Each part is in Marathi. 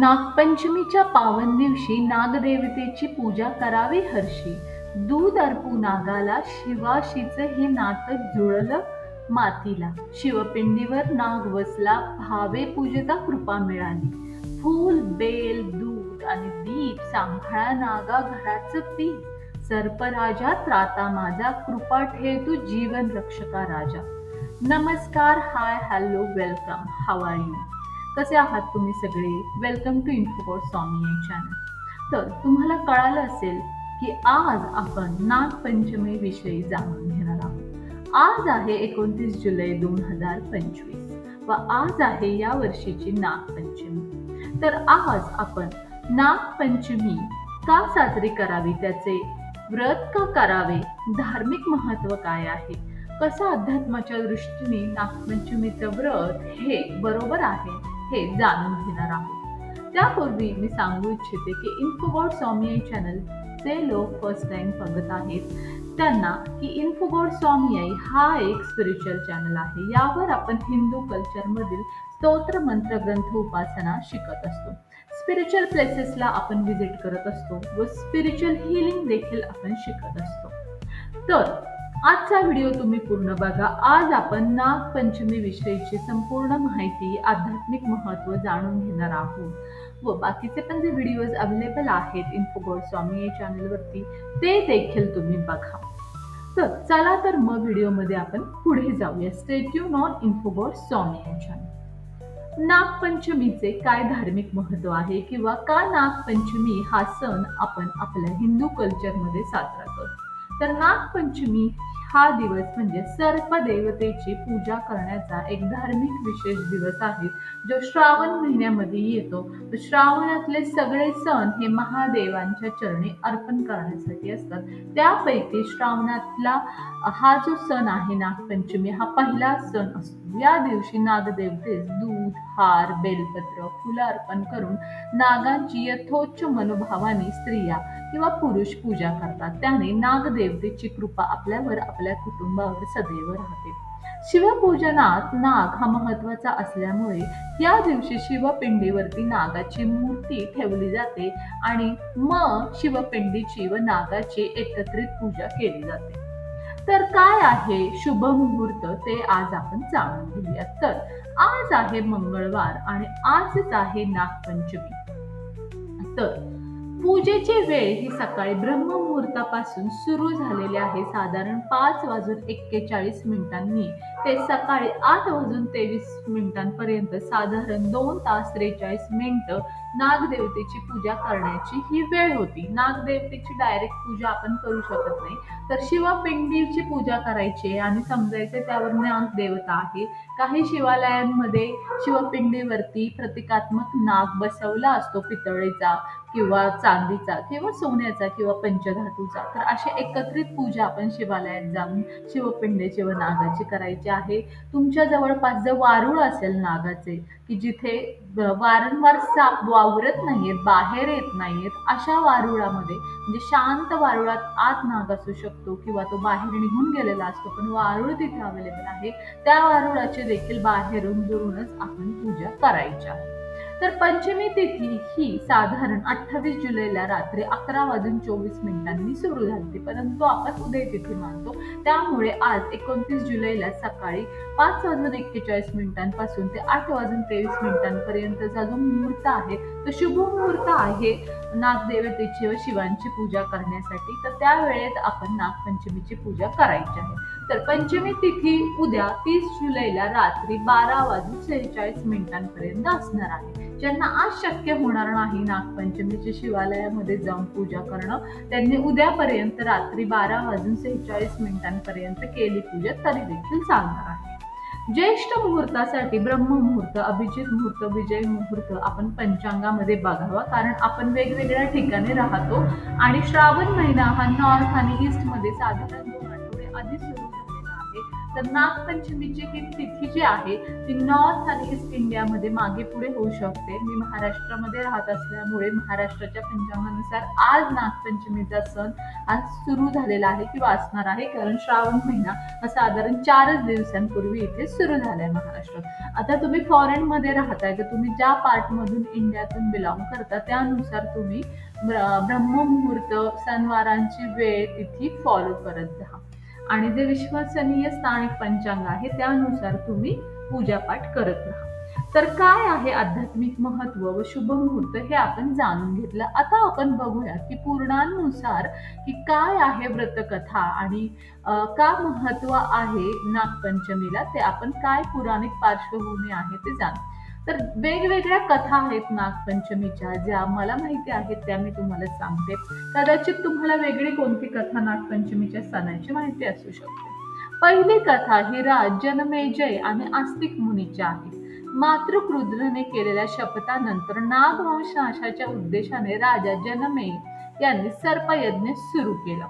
नागपंचमीच्या पावन दिवशी नागदेवतेची पूजा करावी हर्षी. दूध अर्पू नागाला शिवाशीचं हे नातं जुळलं मातीला. शिवपिंडीवर नाग वसला भावे पूजता कृपा मिळाली. फूल बेल दूध आणि दीप सांभाळा नागा घराचं पीठ. सर्पराजा त्राता माझा कृपा ठेव तू जीवन रक्षका राजा. नमस्कार hi hello welcome. How are you? कसे आहात तुम्ही सगळे? वेलकम टू इन्फोबॉट स्वामी या चॅनल तर तुम्हाला कळालं असेल की आज आपण नागपंचमी विषयी जाणून घेणार आहोत. आज आहे एकोणतीस जुलै दोन हजार पंचवीस व आज आहे या वर्षीची नागपंचमी. तर आज आपण नागपंचमी का साजरी करावी त्याचे व्रत का करावे धार्मिक महत्त्व काय आहे कसं अध्यात्माच्या दृष्टीने नागपंचमीचं व्रत हे बरोबर आहे हे जाणून घेणार आहोत. त्यापूर्वी मी सांगू इच्छिते की इन्फोगॉड स्वामी चॅनल जे लोक फर्स्ट टाइम बघत आहेत. त्यांना की इन्फोगॉड स्वामी हा एक स्पिरिच्युअल चॅनल आहे. यावर आपण हिंदू कल्चरमधील स्तोत्र मंत्र ग्रंथ उपासना शिकत असतो. स्पिरिच्युअल प्लेसेसला आपण व्हिजिट करत असतो व स्पिरिच्युअल हिलिंग देखील आपण शिकत असतो. तर आजचा व्हिडिओ तुम्ही पूर्ण बघा. आज आपण नागपंचमी विषयीची संपूर्ण माहिती आध्यात्मिक महत्त्व जाणून घेणार आहोत. व बाकीचे पण जे व्हिडिओज अवेलेबल आहेत इन्फोगोड स्वामी या चॅनलवरती ते देखील तुम्ही बघा. तर चला तर मग व्हिडिओमध्ये आपण पुढे जाऊया. स्टेट्यू नॉन इन्फोगोड स्वामी या चॅनल नागपंचमीचे काय धार्मिक महत्त्व आहे किंवा का नागपंचमी हा सण आपण आपल्या हिंदू कल्चरमध्ये साजरा करतो? तर नागपंचमी हा दिवस म्हणजे सर्प देवतेची पूजा करण्याचा एक धार्मिक विशेष दिवस आहे जो श्रावण महिन्यामध्ये येतो. श्रावणातले सगळे सण हे महादेवांच्या चरणी अर्पण करण्यासाठी असतात. त्यापैकी श्रावणातला हा जो सण आहे नागपंचमी हा पहिला सण असतो. या दिवशी नागदेवतेस दूध हार बेलपत्र फुलं अर्पण करून नागांची यथोच्च मनोभावाने स्त्रिया किंवा पुरुष पूजा करतात त्याने नागदेवतेची कृपा आपल्यावर आपल्या कुटुंबावर सदैव राहते. शिवपूजनात नाग हा महत्त्वाचा असल्यामुळे या दिवशी शिवपिंडीवरती नागाची मूर्ती ठेवली जाते आणि मग शिवपिंडीची व नागाची एकत्रित पूजा केली जाते. तर काय आहे शुभ मुहूर्त ते आज आपण जाणून घेऊया तर आज आहे मंगळवार आणि आजच आहे नागपंचमी. तर पूजेची वेळ ही सकाळी ब्रह्ममुहूर्तापासून सुरू झालेली आहे. साधारण पाच वाजून एक्केचाळीस मिनिटांनी. ते सकाळी आठ वाजून तेवीस मिनिटांपर्यंत साधारण दोन तास त्रेचाळीस मिनिटं नागदेवतेची पूजा करण्याची ही वेळ होती. नागदेवतेची डायरेक्ट पूजा आपण करू शकत नाही. तर शिवपिंडीची पूजा करायची आणि समजायचे त्यावर नाग देवता आहे. काही शिवालयांमध्ये शिवपिंडीवरती प्रतिकात्मक नाग बसवला असतो पितळेचा. किंवा चांदीचा किंवा सोन्याचा किंवा पंचधातूचा तर अशी एकत्रित पूजा आपण शिवालयात जाऊन शिवपिंडेची व नागाची करायची आहे. तुमच्या जवळपास जर वारुळ असेल नागाचे की जिथे वारंवार साप वावरत नाहीयेत बाहेर येत नाहीयेत अशा वारुळामध्ये म्हणजे शांत वारुळात आत नाग असू शकतो किंवा तो बाहेर निघून गेलेला असतो पण वारुळ तिथे अवेलेबल आहे त्या वारुळाची देखील बाहेरून दुरूनच आपण पूजा करायची आहे. तर पंचमी तिथी ही साधारण अठ्ठावीस जुलैला रात्री अकरा वाजून चोवीस मिनिटांनी सुरू झाली. परंतु आपण उदय तिथी मानतो. त्यामुळे आज एकोणतीस जुलैला सकाळी पाच वाजून एक्केचाळीस मिनिटांपासून ते आठ वाजून तेवीस मिनिटांपर्यंतचा जो मुहूर्त आहे तो शुभ मुहूर्त आहे नागदेवतेची व शिवांची पूजा करण्यासाठी. तर त्यावेळेत आपण नागपंचमीची पूजा करायची आहे. तर पंचमी तिथी उद्या तीस जुलैला रात्री बारा वाजून सेहेचाळीस मिनिटांपर्यंत असणार आहे. ज्यांना आज शक्य होणार नाही नागपंचमीच्या शिवालयामध्ये जाऊन पूजा करणं त्यांनी उद्यापर्यंत रात्री बारा वाजून सेहेचाळीस मिनिटांपर्यंत केली पूजा तरी देखील चालणार आहे. ज्येष्ठ मुहूर्तासाठी ब्रह्म मुहूर्त अभिजित मुहूर्त विजय मुहूर्त आपण पंचांगामध्ये बघावा कारण आपण वेगवेगळ्या ठिकाणी राहतो आणि श्रावण महिना हा नॉर्थ आणि ईस्टमध्ये साधारण दोन आठवडे आधी सुरू तर नागपंचमीची ही तिथी जी आहे ती नॉर्थ आणि ईस्ट इंडियामध्ये मागे पुढे होऊ शकते. मी महाराष्ट्रामध्ये राहत असल्यामुळे महाराष्ट्राच्या पंचांगानुसार आज नागपंचमीचा सण आज सुरू झालेला आहे किंवा असणार आहे कारण श्रावण महिना हा साधारण चारच दिवसांपूर्वी इथे सुरू झालाय महाराष्ट्रात. आता तुम्ही फॉरेनमध्ये राहताय तर तुम्ही ज्या पार्टमधून इंडियातून बिलॉंग करता त्यानुसार तुम्ही ब्र- ब्रह्ममुहूर्त सणवारांची वेळ तिथी फॉलो करत जा आणि जे विश्वसनीय स्थानिक पंचांग आहे त्यानुसार तुम्ही पूजापाठ करत राहा. तर काय आहे आध्यात्मिक महत्त्व व शुभ मुहूर्त हे आपण जाणून घेतलं. आता आपण बघूया की पूर्णानुसार की काय आहे व्रतकथा आणि का महत्त्व आहे नागपंचमीला ते आपण काय पुराणिक पार्श्वभूमी आहे ते जाणू तर वेगवेगळ्या कथा आहेत नागपंचमीच्या ज्या मला माहिती आहेत त्या मी तुम्हाला सांगते. कदाचित तुम्हाला वेगळी कोणती कथा नागपंचमीच्या सणाची माहिती असू शकते. पहिली कथा ही राज जनमेजय आणि आस्तिक मुनीची आहे. मातृक्रुद्रने केलेल्या शपथानंतर नागवंश नाशाच्या उद्देशाने राजा जनमेय यांनी सर्पयज्ञ सुरू केला.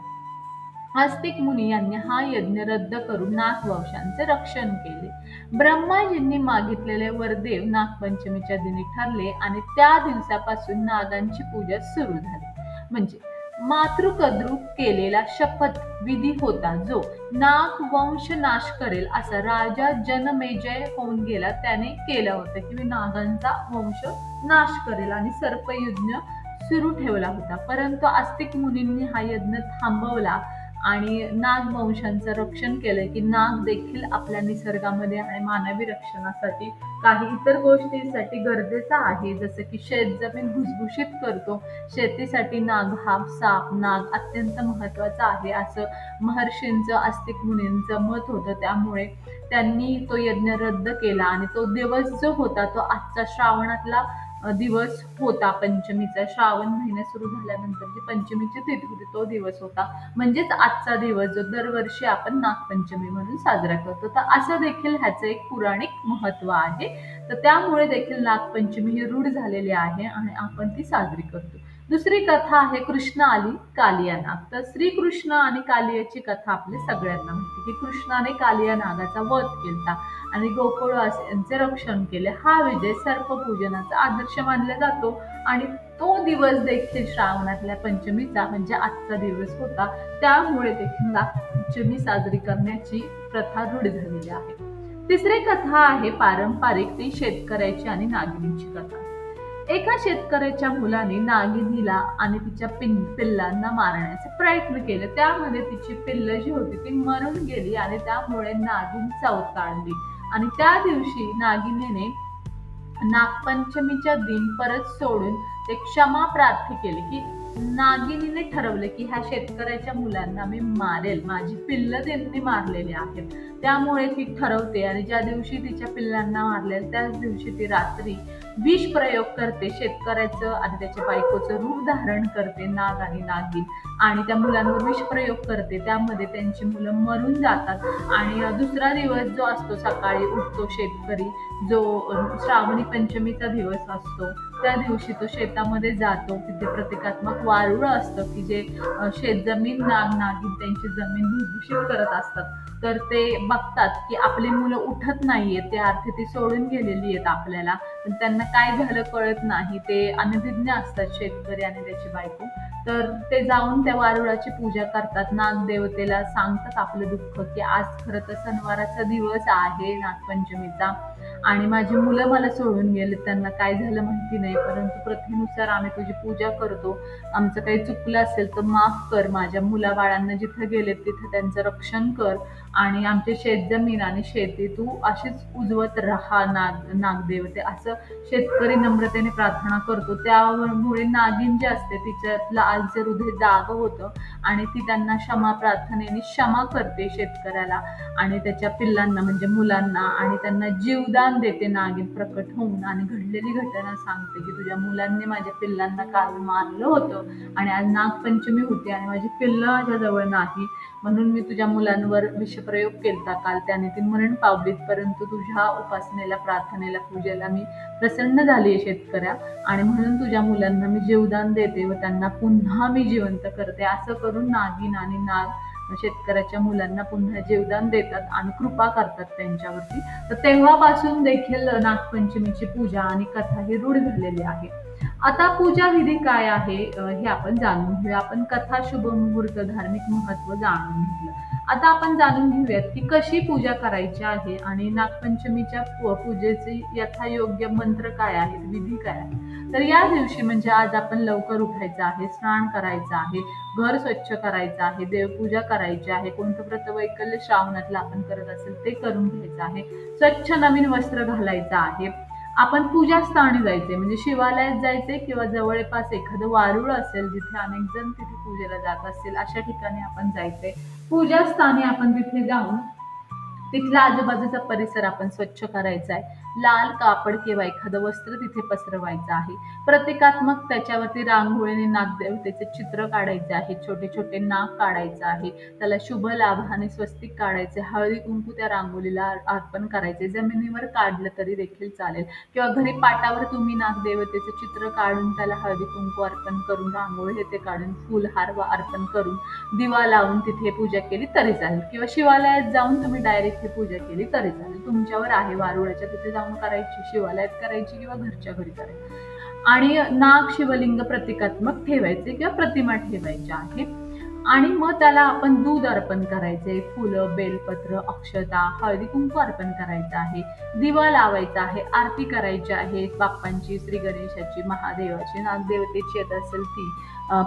आस्तिक मुनी यांनी हा यज्ञ रद्द करून नागवंशांचे रक्षण केले. ब्रह्माजींनी मागितलेले वरदेव नागपंचमीच्या दिनी ठरले आणि त्या दिवसापासून नागांची पूजा सुरू झाली. म्हणजे मातृकद्रू केलेला शपथ विधी होता जो नाग वंश नाश करेल असा राजा जनमेजय होऊन गेला त्याने केला होता की मी नागांचा वंश नाश करेल आणि सर्पयज्ञ सुरू ठेवला होता. परंतु आस्तिक मुनींनी हा यज्ञ थांबवला आणि नाग वंशांचं रक्षण केलंय की नाग देखील आपल्या निसर्गामध्ये आणि मानवी रक्षणासाठी काही इतर गोष्टींसाठी गरजेचा आहे. जसं की शेत जमीन भुसभुशीत करतो. शेतीसाठी नाग हा साप नाग अत्यंत महत्त्वाचा आहे असं महर्षींचं आस्तिक मुनींचं मत होतं. त्यामुळे त्यांनी तो यज्ञ रद्द केला आणि तो दिवस जो होता तो आजचा श्रावणातला दिवस होता पंचमीचा. श्रावण महिना सुरू झाल्यानंतर जी पंचमीची तिथी होती तो दिवस होता. म्हणजेच आजचा दिवस जो दरवर्षी आपण नागपंचमी म्हणून साजरा करतो. तर असं देखील ह्याचं एक पुराणिक महत्त्व आहे. तर त्यामुळे देखील नागपंचमी ही रूढ झालेली आहे आणि आपण ती साजरी करतो. दुसरी कथा आहे कृष्ण आली कालिया नाग तर श्रीकृष्ण आणि कालियाची कथा आपल्या सगळ्यांना माहिती की कृष्णाने कालिया नागाचा वध केला आणि गोकुळवास यांचे रक्षण केले. हा विजय सर्पपूजनाचा आदर्श मानला जातो आणि तो दिवस देखील श्रावणातल्या पंचमीचा म्हणजे आजचा दिवस होता. त्यामुळे देखील नागपंचमी साजरी करण्याची प्रथा रूढ झालेली आहे. तिसरी कथा आहे पारंपरिक ती शेतकऱ्याची आणि नागिनीची कथा. एका शेतकऱ्याच्या मुलाने नागिनीला आणि तिच्या पिन पिल्लांना मारण्याचा प्रयत्न केले. त्यामध्ये तिची पिल्ल जी होती ती मरून गेली आणि त्यामुळे नागिन चवताळली. आणि त्या दिवशी नागिनीने नागपंचमीच्या दिन परत सोडून ते क्षमा प्रार्थी केली की नागिनीने ठरवले की ह्या शेतकऱ्याच्या मुलांना मी मारेल. माझी पिल्ल त्यांनी मारलेली आहेत त्यामुळे ती ठरवते आणि ज्या दिवशी तिच्या पिल्लांना मारलेल त्याच दिवशी ती रात्री विष प्रयोग करते शेतकऱ्याचं आणि त्याच्या बायकोचं रूप धारण करते नाग आणि नागिन. आणि त्या मुलांवर विष प्रयोग करते. त्यामध्ये त्यांची मुलं मरून जातात. आणि दुसरा दिवस जो असतो सकाळी उठतो शेतकरी जो श्रावणी पंचमीचा दिवस असतो त्या दिवशी तो शेतामध्ये जातो. तिथे प्रतिकात्मक वारुळ असतं की जे शेत शेतजमीन नाग नागिन त्यांची जमीन भुसभुशीत करत असतात. तर ते बघतात की आपली मुलं उठत नाहीये ते अर्थी ती सोडून गेलेली आहेत आपल्याला. पण त्यांना काय झालं कळत नाही. ते अनभिज्ञ असतात शेतकरी आणि त्याची बायको. तर ते जाऊन त्या वारुळाची पूजा करतात. नागदेवतेला सांगतात आपलं दुःख की आज खरं तर सणवाराचा दिवस आहे नागपंचमीचा. आणि माझी मुलं मला सोडून गेले. त्यांना काय झालं माहिती नाही. परंतु प्रथेनुसार आम्ही तुझी पूजा करतो. आमचं काही चुकलं असेल तर माफ कर. माझ्या मुलाबाळांना जिथं गेलेत तिथं त्यांचं रक्षण कर. आणि आमचे शेतजमीन आणि शेती तू अशीच उजवत राहा नाग नागदेवते असं शेतकरी नम्रतेने प्रार्थना करतो. त्यामुळे नागिन जे असते तिच्यातलं आज हृदय जाग होतं आणि ती त्यांना क्षमा प्रार्थनेने क्षमा करते शेतकऱ्याला. आणि त्याच्या पिल्लांना म्हणजे मुलांना आणि त्यांना जीवदान देते नागिन प्रकट होऊन. आणि घडलेली घटना सांगते की तुझ्या मुलांनी माझ्या पिल्लांना काल मारलं होतं आणि आज नागपंचमी होती आणि माझी पिल्लं माझ्याजवळ नाही. म्हणून मी तुझ्या मुलांवर विषप्रयोग केलता काल त्याने ती मरण पावलीत परंतु तुझ्या उपासनेला प्रार्थनेला पूजेला मी प्रसन्न झाली आहे शेतकऱ्या. आणि म्हणून तुझ्या मुलांना मी जीवदान देते व त्यांना पुन्हा मी जिवंत करते. असं करून नागिन आणि नाग शेतकऱ्याच्या मुलांना पुन्हा जीवदान देतात आणि कृपा करतात त्यांच्यावरती. तर तेव्हापासून देखील नागपंचमीची पूजा आणि कथा ही रूढ झालेली आहे. आता पूजा विधी काय आहे हे आपण जाणून घेऊया. आपण कथा शुभ मुहूर्त धार्मिक महत्त्व जाणून घेतलं. आता आपण जाणून घेऊयात की कशी पूजा करायची आहे आणि नागपंचमीच्या पूजेचे यथायोग्य मंत्र काय आहेत विधी काय आहे तर या दिवशी म्हणजे आज आपण लवकर उठायचं आहे स्नान करायचं आहे घर स्वच्छ करायचं आहे देवपूजा करायची आहे कोणतं व्रतवैकल्य श्रावणातलं आपण करत असेल ते करून घ्यायचं आहे. स्वच्छ नवीन वस्त्र घालायचं आहे. आपण पूजास्थानी जायचे म्हणजे शिवालयात जायचे किंवा जवळपास एखादं वारुळ असेल जिथे अनेक जण तिथे पूजेला जात असतील अशा ठिकाणी आपण जायचे. पूजास्थानी आपण तिथे जाऊन तिथला आजूबाजूचा परिसर आपण स्वच्छ करायचा आहे. लाल कापड किंवा एखादं वस्त्र तिथे पसरवायचं आहे. प्रतिकात्मक त्याच्यावरती रांगोळीने नागदेवतेचे चित्र काढायचे आहे. छोटे छोटे नाग काढायचं आहे. त्याला शुभ लाभ आणि स्वस्तिक काढायचे. हळदी कुंकू त्या रांगोळीला अर्पण करायचे. जमिनीवर काढलं तरी देखील चालेल. किंवा घरी पाटावर तुम्ही नागदेवतेचं चित्र काढून त्याला हळदी कुंकू अर्पण करून रांगोळी ते काढून फुलहार व अर्पण करून दिवा लावून तिथे पूजा केली तरी चालेल. किंवा शिवालयात जाऊन तुम्ही डायरेक्ट ही पूजा केली तरी चालेल. तुमच्यावर आहे वारुळाच्या तिथे जाऊन करायची शिवालयात करायची किंवा घरच्या घरी करायची. आणि नाग शिवलिंग प्रतिकात्मक ठेवायचे किंवा प्रतिमा ठेवायच्या आहे. आणि मग त्याला आपण दूध अर्पण करायचे फुलं बेलपत्र अक्षता हळदी कुंकू अर्पण करायचं आहे. दिवा लावायचा आहे आरती करायची आहे. बाप्पांची श्री गणेशाची महादेवाची नागदेवतेची येत असेल ती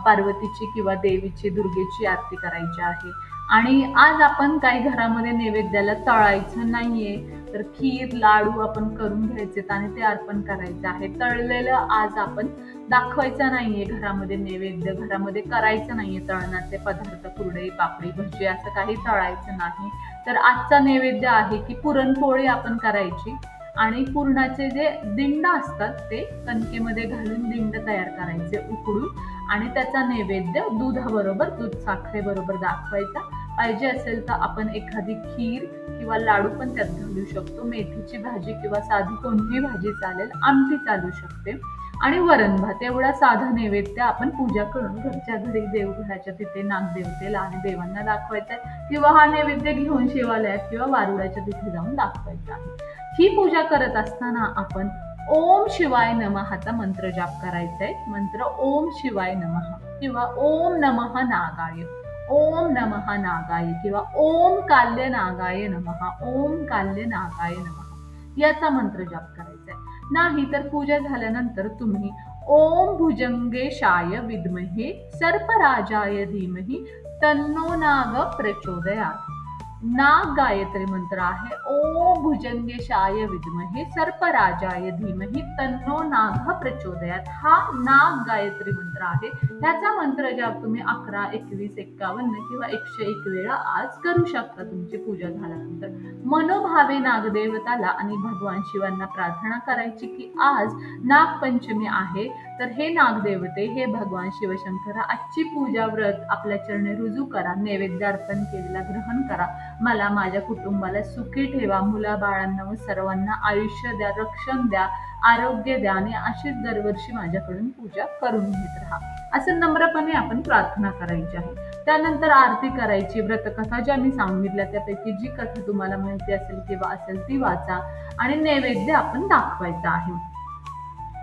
पार्वतीची किंवा देवीची दुर्गेची आरती करायची आहे. आणि आज आपण काही घरामध्ये नैवेद्याला तळायचं नाहीये तर खीर लाडू आपण करून घ्यायचे आणि ते अर्पण करायचे आहे. तळलेलं आज आपण दाखवायचं नाहीये घरामध्ये नैवेद्य घरामध्ये करायचं नाहीये तळणाचे पदार्थ कुरडई पापडी भजी असं काही तळायचं नाही. तर आजचा नैवेद्य आहे की पुरणपोळी आपण करायची आणि पुरणाचे जे दिंड असतात ते कणकेमध्ये घालून दिंड तयार करायचे उकडून आणि त्याचा नैवेद्य दुधाबरोबर दूध साखरेबरोबर दाखवायचा. पाहिजे असेल तर आपण एखादी खीर किंवा लाडू पण त्यात घालू शकतो. मेथीची भाजी किंवा साधी कोणतीही भाजी चालेल आमटी चालू शकते. आणि वरण भात एवढा साधा नैवेद्य आपण पूजा करून घरच्या घरी देवघराच्या तिथे नागदेवतेला आणि देवांना दाखवायचा आहे. किंवा हा नैवेद्य घेऊन शिवालयात किंवा वारुळाच्या तिथे जाऊन दाखवायचा ही पूजा करत असताना आपण ओम शिवाय नमहाचा मंत्र जाप करायचा आहे. मंत्र ओम शिवाय नमः किंवा ओम नमः नागाय. ओम नमः नागाय किंवा ओम काल्य नागाय नमः ओम काल्य नागाय नमहा याचा मंत्र जाप करायचा आहे नाही तर पूजा झाल्यानंतर तुम्ही ओम भुजंगेशाय विद्महे सर्पराजाय धीमहि तन्नो नाग प्रचोदयात नाग गायत्री मंत्र आहे. ओम भुजंगेशाय विद्महे सर्पराजाय धीमहि तन्नो नाग प्रचोदयात. हा नाग गायत्री मंत्र आहे. ह्याचा मंत्र जाप तुम्ही अकरा एकवीस एक्कावन्न किंवा एकशे एक वेळा आज करू शकता तुमची पूजा झाल्यानंतर. मनोभावे नागदेवताला आणि भगवान शिवांना प्रार्थना करायची की आज नागपंचमी आहे. तर हे नागदेवते हे भगवान शिवशंकरा आजची पूजा व्रत आपल्या चरणी रुजू करा नैवेद्य अर्पण केलेला ग्रहण करा. मला माझ्या कुटुंबाला सुखी ठेवा. मुलाबाळांना व सर्वांना आयुष्य द्या रक्षण द्या आरोग्य द्या आणि अशीच दरवर्षी माझ्याकडून पूजा करून घेत राहा. असं नम्रपणे आपण प्रार्थना करायची आहे. त्यानंतर आरती करायची. व्रतकथा ज्या मी सांगितल्या त्यापैकी जी कथा तुम्हाला माहिती असेल किंवा असेल ती वाचा आणि नैवेद्य आपण दाखवायचा आहे.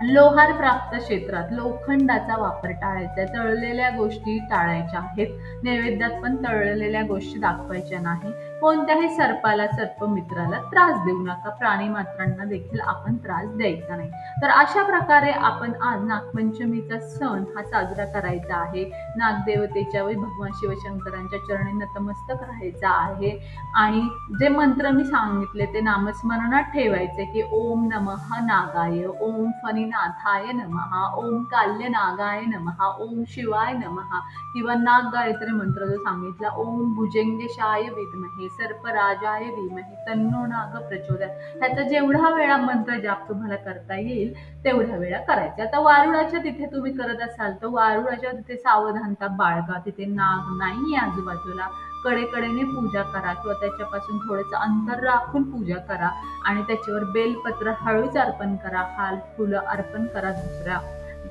लोहार प्राप्त क्षेत्रात लोखंडाचा वापर टाळायचा आहे. तळलेल्या गोष्टी टाळायच्या आहेत. नैवेद्यात पण तळलेल्या गोष्टी दाखवायच्या नाही. कोणत्याही सर्पाला सर्प मित्राला त्रास देऊ नका. प्राणी मात्रांना देखील आपण त्रास द्यायचा नाही. तर अशा प्रकारे आपण आज नागपंचमीचा सण हा साजरा करायचा आहे. नागदेवतेच्या व भगवान शिवशंकरांच्या चरणी नतमस्तक राहायचा आहे. आणि जे मंत्र मी सांगितले ते नामस्मरणात ठेवायचे की ओम नमः नागाय ओम फणीनाथाय नमः ओम काल्य नागाय नमः ओम शिवाय नमः. किंवा नाग गायत्री मंत्र जो सांगितला ओम भुजंगेशाय विद्महे सर्पराजाय धीमहि तन्नो नाग प्रचोदयात. ह्याचा जेवढा वेळा मंत्र जाप तुम्हाला करता येईल तेवढ्या वेळा करायचा. आता वारुळाच्या तिथे तुम्ही करत असाल तर वारुळाच्या तिथे सावधानता बाळगा. तिथे नाग नाही आजूबाजूला. कडेकडेने पूजा करा किंवा त्याच्यापासून थोडंसं अंतर राखून पूजा करा आणि त्याच्यावर बेलपत्र हळूच अर्पण करा. हाल फुलं अर्पण करा दुसऱ्या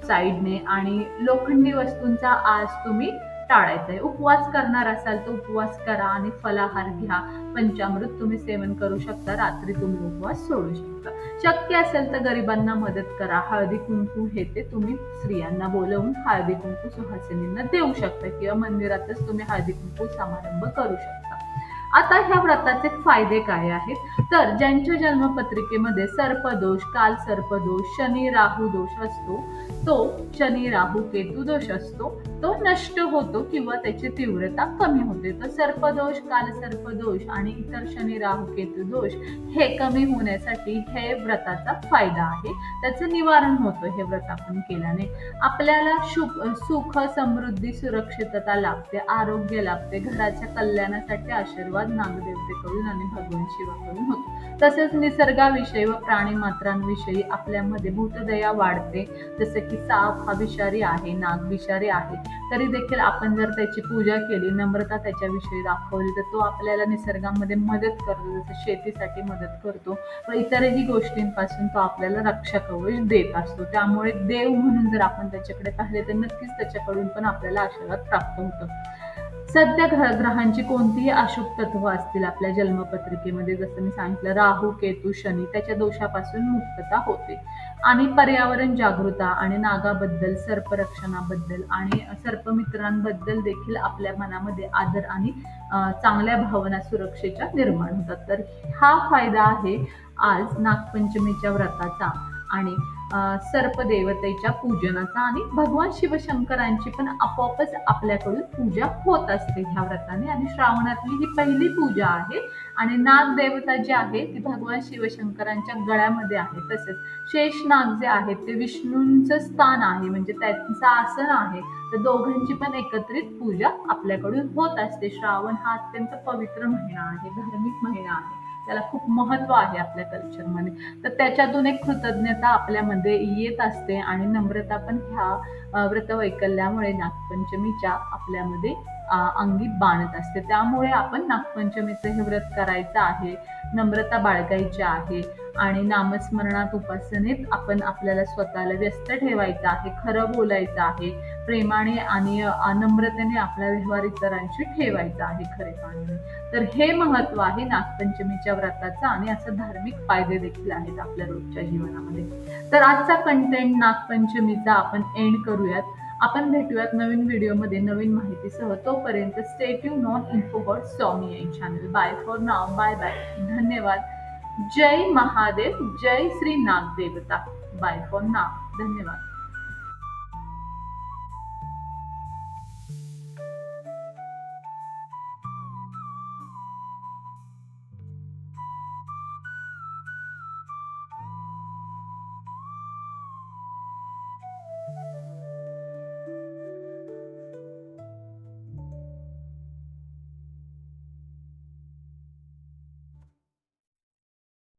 साईडने. आणि लोखंडी वस्तूंचा आज तुम्ही टाळायचं आहे उपवास करणार असाल तर उपवास करा आणि फलाहार घ्या. पंचामृत तुम्ही सेवन करू शकता रात्री तुम्ही उपवास सोडू शकता. शक्य असेल तर गरिबांना मदत करा. हळदी कुंकू हे ते तुम्ही स्त्रियांना बोलवून हळदी कुंकू सुहासिनींना देऊ शकता किंवा मंदिरातच तुम्ही हळदी कुंकू समारंभ करू शकता. आता ह्या व्रताचे फायदे काय आहेत? तर ज्यांच्या जन्मपत्रिकेमध्ये सर्पदोष काल सर्पदोष शनी राहू दोष असतो तो शनी राहू केतू दोष असतो तो नष्ट होतो किंवा त्याची तीव्रता कमी होते. तर सर्पदोष काल सर्पदोष आणि इतर शनी राहू केतू दोष हे कमी होण्यासाठी हे व्रताचा फायदा आहे. त्याचं निवारण होतं हे व्रत आपण केल्याने. आपल्याला शुभ सुख समृद्धी सुरक्षितता लाभते आरोग्य लाभते घराच्या कल्याणासाठी आशीर्वाद नागदेवतेकडून आणि भगवान शिवाकडून होतो. तसेच निसर्गाविषयी व प्राणी मात्रांविषयी आपल्यामध्ये भूतदया वाढते. जसे की साप हा विषारी आहे नाग विषारी आहे. तरी देखील आपण जर त्याची पूजा केली नम्रता त्याच्याविषयी दाखवली तर तो आपल्याला निसर्गामध्ये मदत करतो. जसं शेतीसाठी मदत करतो व इतरही गोष्टींपासून तो आपल्याला रक्षा कवच देत असतो. त्यामुळे देव म्हणून जर आपण त्याच्याकडे पाहिले तर नक्कीच त्याच्याकडून पण आपल्याला आशीर्वाद प्राप्त होतो. सध्या ग्रहांची कोणतीही अशुभ तत्व असतील आपल्या जन्मपत्रिकेमध्ये जसं मी सांगितलं राहू केतू शनी त्याच्या दोषापासून मुक्तता होते. आणि पर्यावरण जागृता आणि नागाबद्दल सर्परक्षणाबद्दल आणि सर्पमित्रांबद्दल देखील आपल्या मनामध्ये आदर आणि चांगल्या भावना सुरक्षेच्या निर्माण होतात. तर हा फायदा आहे आज नागपंचमीच्या व्रताचा. आणि सर्पदेवतेच्या पूजनाचा आणि भगवान शिवशंकरांची पण आपोआपच आपल्याकडून पूजा होत असते ह्या व्रताने. आणि श्रावणातली ही पहिली पूजा आहे. आणि नागदेवता जी आहे ती भगवान शिवशंकरांच्या गळ्यामध्ये आहे. तसेच शेषनाग जे आहेत ते विष्णूंचं स्थान आहे. म्हणजे त्यांचं आसन आहे. तर दोघांची पण एकत्रित पूजा आपल्याकडून होत असते. श्रावण हा अत्यंत पवित्र महिना आहे. धार्मिक महिना आहे. त्याला खूप महत्त्व आहे आपल्या कल्चरमध्ये तर त्याच्यातून एक कृतज्ञता आपल्यामध्ये येत असते आणि नम्रता पण ह्या व्रतवैकल्यामुळे नागपंचमीच्या आपल्यामध्ये अंगी बाणत असते. त्यामुळे आपण नागपंचमीचं हे व्रत करायचं आहे. नम्रता बाळगायची आहे. आणि नामस्मरणात उपासनेत आपण आपल्याला स्वतःला व्यस्त ठेवायचं आहे खरं बोलायचं आहे प्रेमाने आणि अनम्रतेने नम्रतेने आपला व्यवहार इतरांशी ठेवायचा आहे खरेपणाने तर हे महत्त्व आहे नागपंचमीच्या व्रताचं आणि असं धार्मिक फायदे देखील आहेत आपल्या रोजच्या जीवनामध्ये. तर आजचा कंटेंट नागपंचमीचा आपण एंड करूयात. आपण भेटूयात नवीन व्हिडिओमध्ये नवीन माहितीसह. तोपर्यंत स्टेट यू नॉन इन्फोबॉट स्वामी N channel bye for now bye bye धन्यवाद. जय महादेव जय Shri Nagdevta. Bye for now धन्यवाद.